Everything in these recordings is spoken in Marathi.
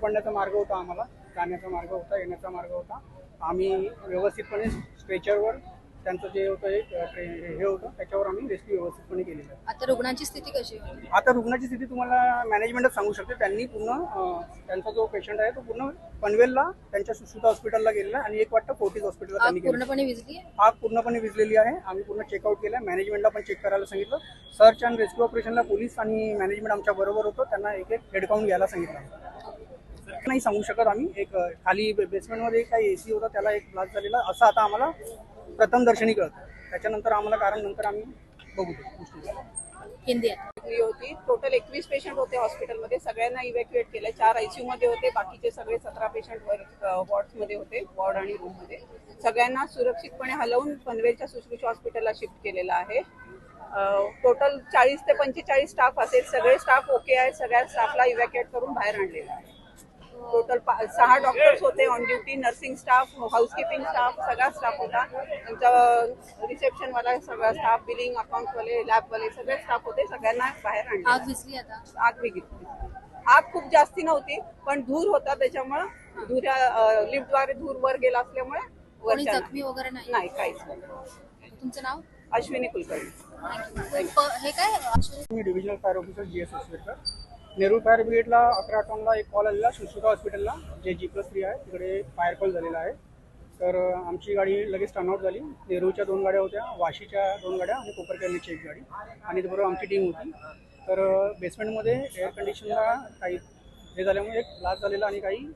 पडण्याचा मार्ग होता आम्हाला जाण्याचा मार्ग होता येण्याचा मार्ग होता. आम्ही व्यवस्थितपणे स्ट्रेचरवर त्यांचं जे होतं एक ट्रे- हे होतं त्याच्यावर आम्ही रेस्क्यू व्यवस्थितपणे केलेलं आहे. आता रुग्णांची स्थिती कशी आता रुग्णाची स्थिती तुम्हाला मॅनेजमेंटच सांगू शकते. त्यांनी पूर्ण अ, त्यांचा जो पेशंट आहे तो पूर्ण पनवेलला त्यांच्या सुश्रुता हॉस्पिटलला गेलेला आहे आणि एक वाटतं फोर्टीज हॉस्पिटलला आग त्यांनी पूर्णपणे विजली आहे? आग पूर्णपणे विजलेली आहे. आम्ही पूर्ण चेकआउट केलं मॅनेजमेंटला पण चेक करायला सांगितलं. सर्च अँड रेस्क्यू ऑपरेशनला पोलीस आणि मॅनेजमेंट आमच्या बरोबर होतं. त्यांना एक एक हेडकाउंट घ्यायला सांगितलं. नाही सांगू शकत आम्ही. एक खाली बेसमेंटमध्ये काही एसी होता त्याला एक ब्लास्ट झालेला. असं आता आम्हाला प्रथम दर्शनी कळतं. त्याच्यानंतर आम्हाला कारण नंतर आम्ही बघू होती. टोटल एकवीस पेशंट होते हॉस्पिटलमध्ये सगळ्यांना इव्हॅक्युएट केलं. चार आयसीयू मध्ये होते. बाकीचे सगळे सतरा पेशंट वर वॉर्ड्समध्ये होते. वॉर्ड आणि रूममध्ये सगळ्यांना सुरक्षितपणे हलवून पनवेलच्या सुश्रुषा हॉस्पिटलला शिफ्ट केलेलं आहे. टोटल चाळीस ते पंचेचाळीस स्टाफ असेल. सगळे स्टाफ ओके आहे सगळ्या स्टाफला इव्हॅक्युएट करून बाहेर आणलेलं आहे. टोटल सहा डॉक्टर्स होते on duty nursing staff housekeeping staff सगळा स्टाफ होता. त्यांचा रिसेप्शन वाला सगळा स्टाफ बिलिंग अकाउंटवाले लॅबवाले सगळे स्टाफ होते. सगळ्यांना बाहेर आणले. आग विजली आता? आग विघितली आग खूप जास्ती नव्हती पण धूर होता त्याच्यामुळं. धुऱ्या लिफ्टद्वारे धूर वर गेला असल्यामुळे वरच्या जखमी वगैरे नाही? नाही काहीच नाही. तुमचं नाव? अश्विनी कुलकर्णी. हे काय? Divisional fire officer G S Nehru fire ब्रिगेडला अकरा टॉनला एक कॉल आलेला सुश्रुता हॉस्पिटलला जे जी प्लस थ्री आहे तिकडे फायर कॉल झालेला आहे. तर आमची गाडी लगेच टर्नआउट झाली. नेहरूच्या दोन गाड्या होत्या वाशीच्या दोन गाड्या आणि कोपरकर्णीची एक गाडी. आणि बरोबर आमची टीम होती. तर बेसमेंटमध्ये एअर कंडिशनला काही हे झाल्यामुळे एक लाच झालेला आणि काही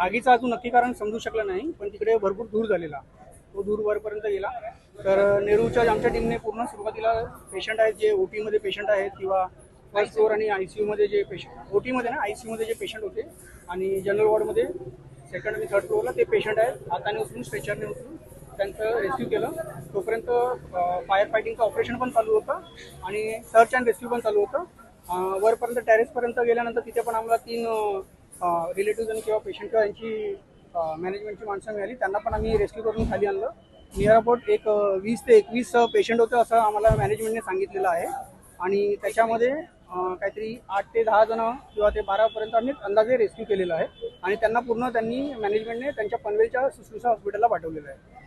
आगीचं अजून नक्की कारण समजू शकलं नाही पण तिकडे भरपूर धूर झालेला. तो धूर वरपर्यंत गेला. तर नेहरूच्या आमच्या टीमने पूर्ण सुरुवातीला पेशंट आहेत जे ओ टीमध्ये पेशंट आहेत किंवा फर्स्ट फ्लोअर आणि आय सी यूमध्ये जे पेशंट ओटीमध्ये ना आय सी यूमध्ये जे पेशंट होते आणि जनरल वॉर्डमध्ये सेकंड आणि थर्ड फ्लोअरला ते पेशंट आहेत. हाताने उचलून स्ट्रेचरने उचलून त्यांचं रेस्क्यू केलं. तोपर्यंत फायर फायटिंगचं ऑपरेशन पण चालू होतं आणि सर्च अँड रेस्क्यू पण चालू होतं. वरपर्यंत टेरेसपर्यंत गेल्यानंतर तिथे पण आम्हाला तीन रिलेटिव्ह आणि किंवा पेशंट किंवा यांची मॅनेजमेंटची माणसं मिळाली. त्यांना पण आम्ही रेस्क्यू करून खाली आणलं. नियर अबाउट एक वीस ते एकवीस पेशंट होते असं आम्हाला मॅनेजमेंटने सांगितलेलं आहे. आणि त्याच्यामध्ये काहीतरी आठ ते दहा जण किंवा ते बारापर्यंत आम्ही अंदाजे रेस्क्यू केलेलं आहे. आणि त्यांना पूर्ण त्यांनी मॅनेजमेंटने त्यांच्या पनवेलच्या सुश्रुषा हॉस्पिटलला पाठवलेलं आहे.